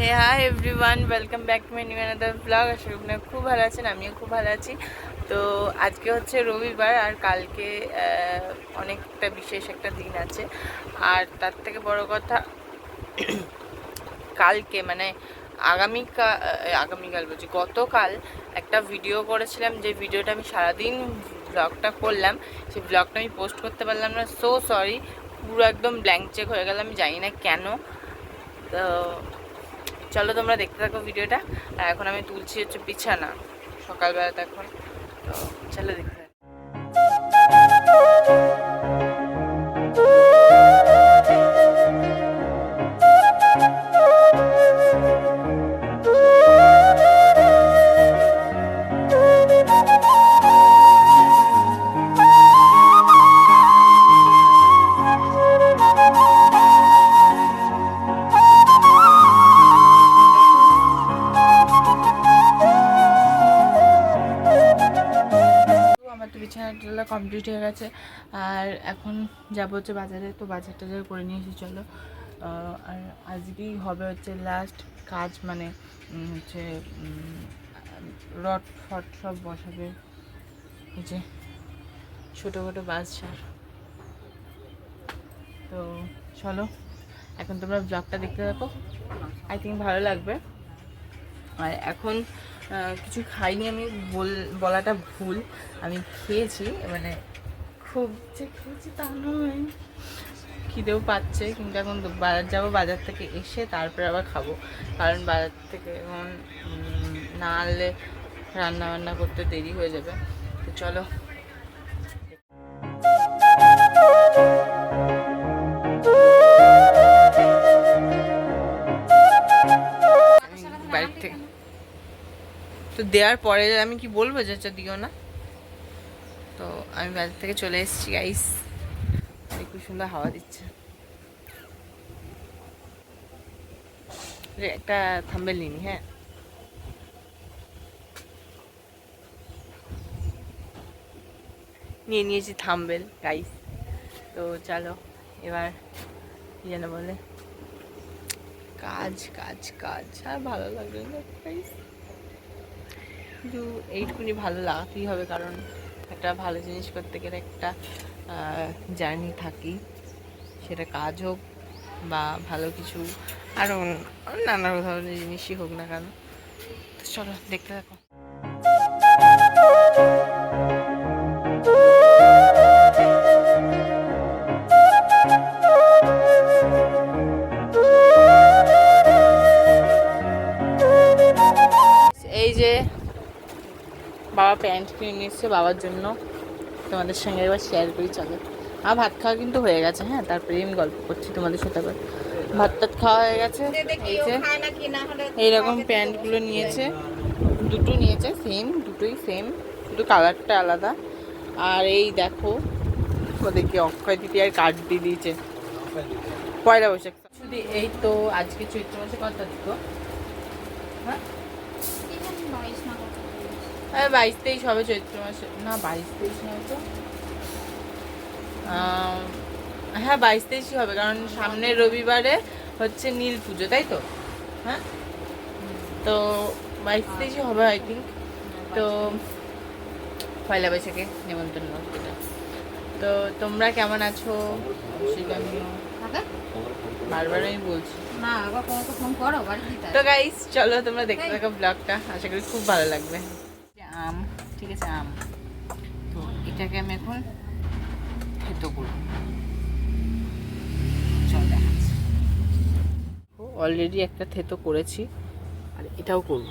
Hey hi everyone welcome back to my new another vlog আশা করি আপনারা খুব ভালো আছেন, আমিও খুব ভালো আছি। তো আজকে হচ্ছে রবিবার আর কালকে অনেকটা বিশেষ একটা দিন আছে। আর তার থেকে বড় কথা, কালকে মানে আগামীকাল আগামীকাল বলছি, গতকাল একটা ভিডিও করেছিলাম। যে ভিডিওটা আমি সারাদিন ব্লগটা করলাম, সেই ব্লগটা আমি পোস্ট করতে পারলাম না। সো সরি পুরো একদম ব্ল্যাঙ্ক চেক হয়ে গেল, আমি জানি না কেন। তো চলো তোমরা দেখতে থাকো ভিডিওটা। আর এখন আমি তুলছি হচ্ছে বিছানা। সকালবেলাতে এখন। তো চলো দেখতে থাকো। কমপ্লিট হয়ে গেছে। আর এখন যাব হচ্ছে বাজারে, তো বাজার টাজার করে নিয়ে এসে চলো। আর আজকেই হবে হচ্ছে লাস্ট কাজ মানে হচ্ছে রড ফট সব বসাবে। এই যে ছোটো খাটো বাস সার তো চলো, এখন তোমরা ব্লগটা দেখতে থাকো। আই থিঙ্ক ভালো লাগবে। আর এখন কিছু খাইনি, আমি বল বলাটা ভুল। আমি খেয়েছি মানে খুব যে খেয়েছি তা নয়। খিদেও পাচ্ছে, কিন্তু এখন বাজার যাব বাজার থেকে এসে তারপরে আবার খাব। কারণ বাজার থেকে এখন না আনলে রান্না বান্না করতে দেরি হয়ে যাবে। তো চলো। তো দেওয়ার পরে আমি কি বলব যে আচ্ছা দিও না। তো আমি বাজার থেকে চলে এসেছি গাইস খুব সুন্দর হাওয়া দিচ্ছে। একটা থাম্বেল নিনি হ্যাঁ। নিয়ে নিয়েছি থাম্বেল গাইস তো চলো, এবার কি যেন বলে। কাজ কাজ কাজ। আর ভালো লাগবে না গাইস কিন্তু এইটুকুনি ভালো লাগাতেই হবে, কারণ একটা ভালো জিনিস করতে গেলে একটা জার্নি থাকি সেটা কাজ হোক বা ভালো কিছু, আরও নানা ধরনের জিনিসই হোক না কেন। চলো, দেখতে থাকো। বাবা প্যান্ট কিনে নিয়ে এসছে বাবার জন্য। তোমাদের সঙ্গে একবার শেয়ার করি চলো। আর ভাত খাওয়া কিন্তু হয়ে গেছে হ্যাঁ? তারপরে আমি গল্প করছি তোমাদের সাথে আবার। ভাত টাত খাওয়া হয়ে গেছে এই যে এইরকম প্যান্টগুলো নিয়েছে দুটো নিয়েছে সেম দুটোই সেম শুধু কালারটা আলাদা। আর এই দেখো ওদেরকে অক্ষয় দিদি আর কার্ড দিয়ে দিয়েছে। পয়লা বৈশাখ। শুধু এই তো আজকে চৈত্র মাসে কত গো? হ্যাঁ হ্যাঁ? বাইশ তেইশ হবে চৈত্র মাসে। না বাইশ তেইশ নয় তো। হ্যাঁ বাইশ তেইশই হবে কারণ সামনের রবিবারে হচ্ছে নীল পুজো তাই তো? হ্যাঁ? তো বাইশ তেইশই হবে আই থিঙ্ক তো পয়লা বৈশাখে নেমন্তন্ন তো তোমরা কেমন আছো? বারবার আমি বলছি। তো গাইস চলো তোমরা দেখতে থাকো ব্লগটা আশা করি খুব ভালো লাগবে। ঠিক আছে আম। তো এটাকে আমি এখন থেতো করব। চল দেখাচ্ছি। অলরেডি একটা থেতো করেছি আর এটাও করব।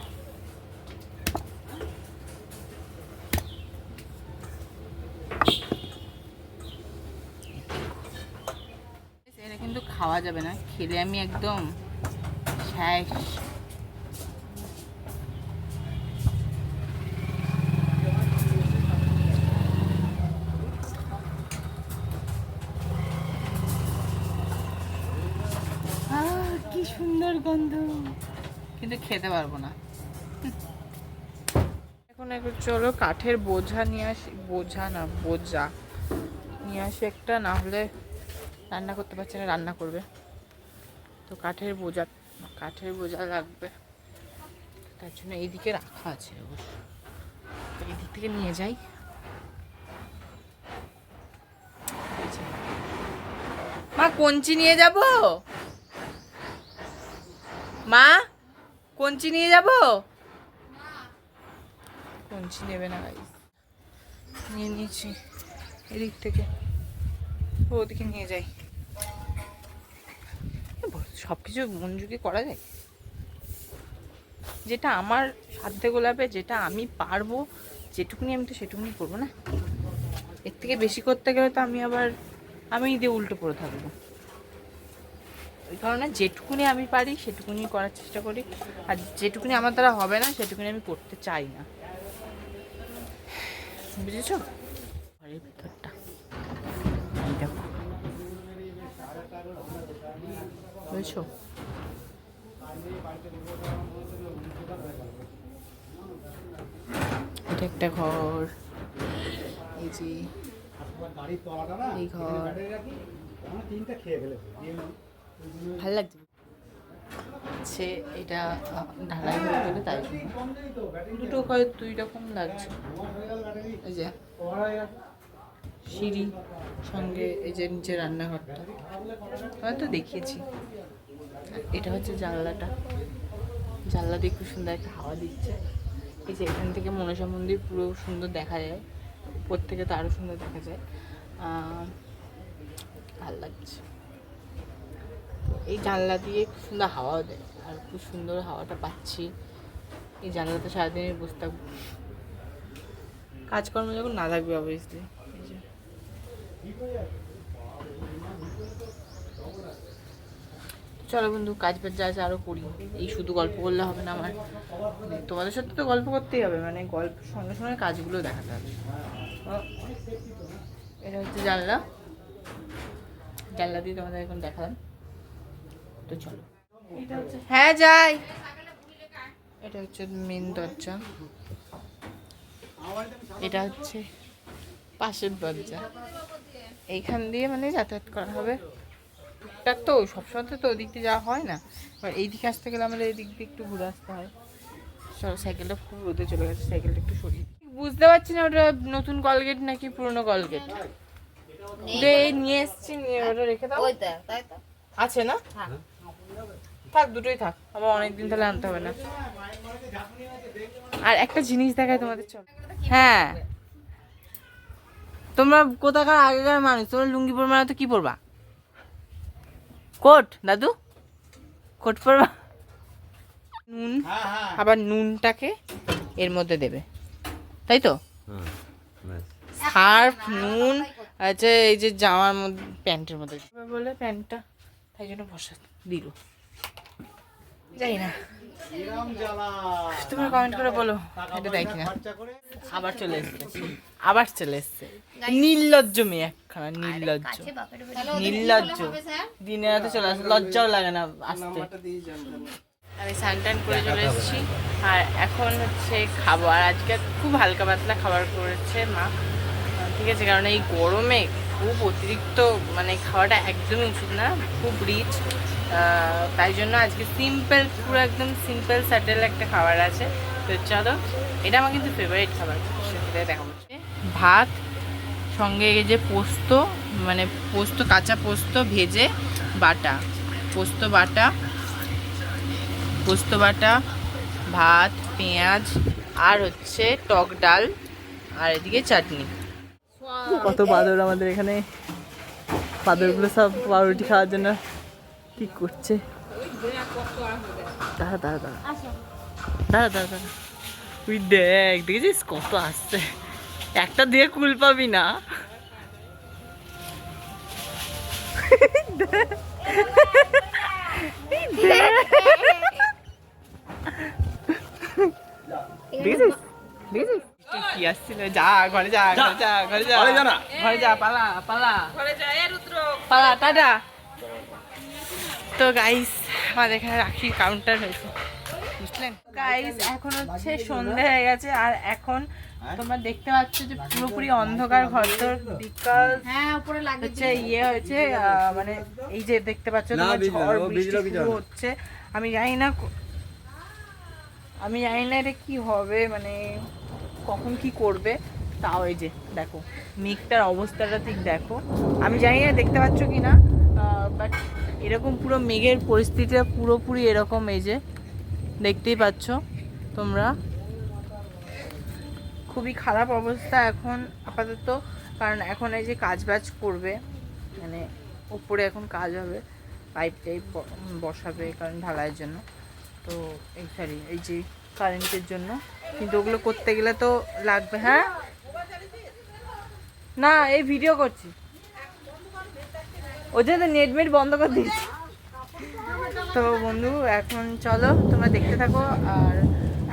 এটা কিন্তু খাওয়া যাবে না খেলে আমি একদম শেষ। কি সুন্দর গন্ধ। কিন্তু খেতে পারব না। এখন একটু চলো কাঠের বোঝা নিয়ে আসি। বোঝা না বোঝা। নিয়ে আসি একটা না হলে রান্না করতে পারছে না রান্না করবে। তো কাঠের বোঝা কাঠের বোঝা লাগবে। তার জন্য এইদিকে রাখা আছে অবশ্য। তো এই দিক থেকে নিয়ে যাই। মা কঞ্চি নিয়ে যাব? মা, কঞ্চি নিয়ে যাব? কঞ্চি নেবে না গাইস নিয়ে নিয়েছি, এদিক থেকে। ওদিকে নিয়ে যাই সব কিছু মনোযোগী করা যায়? যেটা আমার সাধ্যে গোলাপে, যেটা আমি পারব, যেটুকুনি আমি তো সেটুকুনি করব না? এর থেকে বেশি করতে গেলে তো আমি আবার আমি দিয়ে উল্টো পড়ে থাকব। ওই কারণে যেটুকুনি আমি পারি সেটুকুনি করার চেষ্টা করি। আর যেটুকুনি আমার দ্বারা হবে না, সেটুকুনি আমি করতে চাই না। বুঝেছ? ঘরের দেখো। এটা একটা ঘর। এই এই ঘর। ভালো লাগছে। সে এটা ঢালাই হয়ে গেলে তাই দুটো হয় দুই রকম লাগছে। এই যে সিঁড়ি, সঙ্গে এই যে নিচে রান্নাঘরটা। হয়তো দেখিয়েছি। এটা হচ্ছে জানলাটা। জানলা দিয়ে খুব সুন্দর একটা হাওয়া দিচ্ছে। এই যে এখান থেকে মনসা মন্দির পুরো সুন্দর দেখা যায়। উপর থেকে তো আরও সুন্দর দেখা যায়। ভালো লাগছে। এই জানলা দিয়ে খুব সুন্দর হাওয়াও দেয়, আর খুব সুন্দর হাওয়াটা পাচ্ছি। এই জানলাতে সারাদিনই বসে থাকব। কাজকর্ম যখন না থাকবে অবভিয়াসলি চলো বন্ধু, কাজ বাজ যা আছে আরও করি। এই শুধু গল্প করলে হবে না আমার। তোমাদের সাথে তো গল্প করতেই হবে মানে গল্প সঙ্গে সঙ্গে কাজগুলো দেখাতে হবে। এটা হচ্ছে জানলা। জানলা দিয়ে তোমাদের এখন দেখালাম। তো চলো। হ্যাঁ যাই। এটা হচ্ছে মেন দরজা। এটা হচ্ছে পাশের দরজা। এইখান দিয়ে মানে যাতায়াত করা হবে। টুকটাক তো সবসময় তো ওদিক দিয়ে যাওয়া হয় না। এবার এই দিকে আসতে গেলে আমাদের এই দিক দিয়ে একটু ঘুরে আসতে হয়। চলো সাইকেলটা খুব রোদে চলে গেছে সাইকেলটা একটু সরিয়ে বুঝতে পারছি না ওটা নতুন কলগেট নাকি পুরনো কলগেট নিয়ে এসছি নিয়ে ওটা রেখে দাও। আছে না? থাক। দুটোই থাক। আবার অনেকদিন তাহলে আনতে হবে না। আর একটা জিনিস দেখায় তোমাদের চল। হ্যাঁ। তোমরা কোথাকার আগেকার মানুষ? তোমরা লুঙ্গি পরবে না তো কি পরবা? কোট দাদু? কোট পরবা? নুন। আবার নুনটাকে এর মধ্যে দেবে। তাই তো? সার্ফ নুন আচ্ছা এই যে জামার মধ্যে প্যান্টের মধ্যে। বলে প্যান্টটা তাই জন্য বসা দিল। যাই না। তোমরা কমেন্ট করে বলো। এটা দেখি না। আবার চলে এসছে। আবার চলে এসছে। নির্লজ্জ মেয়ে একখানা নির্লজ্জ। নির্লজ্জ। দিনে রাতে চলে আসে লজ্জাও লাগে না আসতে। আমি স্নান টান করে চলে এসেছি। আর এখন হচ্ছে খাবার আজকে খুব হালকা পাতলা খাবার করেছে মা। ঠিক আছে কারণ এই গরমে খুব অতিরিক্ত মানে খাওয়াটা একদমই উচিত না, খুব রিচ তাই জন্য আজকে সিম্পল পুরো একদম সিম্পল স্যাটেল একটা খাবার আছে। তো চলো, এটা আমার কিন্তু ফেভারিট খাবার, সেটাই দেখাবো। ভাত, সঙ্গে এই যে পোস্ত মানে পোস্ত, কাঁচা পোস্ত ভেজে বাটা। পোস্ত বাটা পোস্ত বাটা, ভাত, পেঁয়াজ, আর হচ্ছে টক ডাল, আর এদিকে চাটনি। কত বাদর আমাদের এখানে। বাদরগুলো সব পাউরুটি খাওয়ার জন্য কি করছে? দাঁড়া দাঁড়া দাঁড়া। দাঁড়া দাঁড়া দাঁড়া। তুই দেখ দেখেছিস কত আসছে? একটা দিয়ে কুল পাবি না। দেখেছিস আসছিল যা ঘরে যা ঘরে যা ঘরে যা। ঘরে যা না। ঘরে যা পালা পালা। ঘরে যা পালা টাটা। তো গাইস আমাদের এখানে রাখির কাউন্টার হয়েছে। বুঝলেন? গাইস এখন হচ্ছে সন্ধে হয়ে গেছে আর এখন তোমরা দেখতে পাচ্ছ যে পুরোপুরি অন্ধকার ঘর তোর বিকাল। হ্যাঁ হচ্ছে ইয়ে হয়েছে আহ, মানে এই যে দেখতে পাচ্ছ তোমার ঝড় বৃষ্টি? হচ্ছে। আমি জানি না আমি জানি না এটা কি হবে মানে কখন কি করবে, তাও এই যে, দেখো, মেঘটার অবস্থাটা ঠিক দেখো। আমি জানি না, দেখতে পাচ্ছ কি না বাট এরকম পুরো মেঘের পরিস্থিতিটা পুরোপুরি এরকম এই যে, দেখতেই পাচ্ছ তোমরা। খুবই খারাপ অবস্থা এখন আপাতত, কারণ এখন এই যে কাজ বাজ করবে মানে উপরে এখন কাজ হবে পাইপ টাইপ বসাবে কারণ ঢালাইয়ের জন্য। তো এই সরি এই যে কারেন্টের জন্য। কিন্তু ওগুলো করতে গেলে তো লাগবে হ্যাঁ? না এই ভিডিও করছি। ওই জন্য নেট মেট বন্ধ করে দিয়েছি। তো বন্ধু এখন চলো তোমরা দেখতে থাকো। আর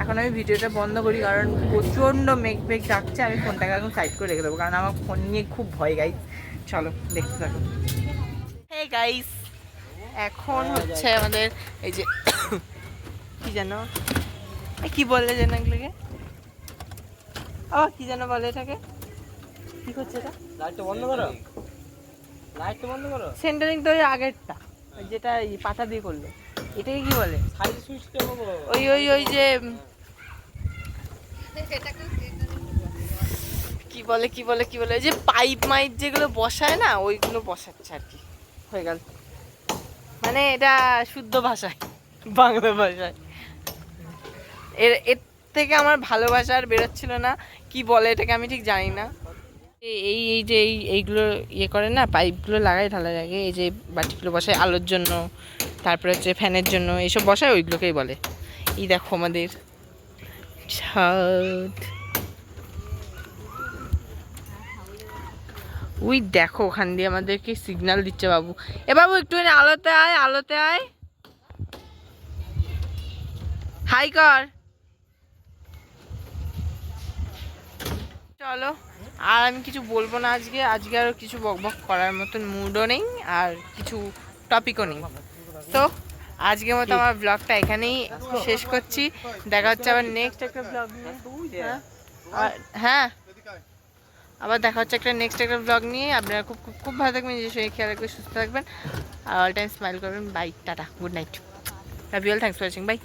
এখন আমি ভিডিওটা বন্ধ করি কারণ প্রচণ্ড মেঘ মেঘ ডাকছে। আমি ফোনটাকে এখন সাইড করে রেখে দেবো কারণ আমার ফোন নিয়ে খুব ভয় গাইস চলো দেখতে থাকো। হে গাইস এখন হচ্ছে আমাদের এই যে কি এ, কি বললে যেন এগুলোকে? আবার কি যেন বলে এটাকে? কি করছে এটা? লাইটটা বন্ধ করো। লাইটটা বন্ধ করো। সেন্টারিং তো ওই আগেরটা। যেটা এই পাতা দিয়ে করল। এটাকে কি বলে? সাইড সুইচটা ওই ওই ওই যে কি বলে কি বলে কি বলে? ওই যে পাইপ মাইপ যেগুলো বসায় না ওইগুলো বসাচ্ছে আর কি। হয়ে গেল। মানে এটা শুদ্ধ ভাষায় বাংলা ভাষায়। এর এর থেকে আমার ভালোবাসা আর বেরোচ্ছিল না। কি বলে এটাকে আমি ঠিক জানি না। এই এই যে এই, এইগুলো ইয়ে করে না, পাইপগুলো লাগাই ঢালা লাগে এই যে বাটিগুলো বসায় আলোর জন্য, তারপরে হচ্ছে ফ্যানের জন্য, এইসব বসায় ওইগুলোকেই বলে। এই দেখো আমাদের ওই দেখো ওখান দিয়ে আমাদেরকে সিগনাল দিচ্ছে বাবু। এ বাবু একটুখানি আলোতে আয় আলোতে আয়। হাই কর। চলো। আর আমি কিছু বলব না আজকে। আজকে আর কিছু বকবক করার মতন মুডও নেই আর কিছু টপিকও নেই। তো আজকের মতো আমার ব্লগটা এখানেই শেষ করছি। দেখা হচ্ছে আবার নেক্সট একটা ব্লগ নিয়ে। হ্যাঁ? হ্যাঁ। আবার দেখা হচ্ছে একটা নেক্সট একটা ব্লগ নিয়ে। আপনারা খুব খুব খুব ভালো থাকবেন নিজের শরীর খেয়াল রাখবেন সুস্থ থাকবেন। আর অল টাইম স্মাইল করবেন। Bye tata good night love you all thanks for watching bye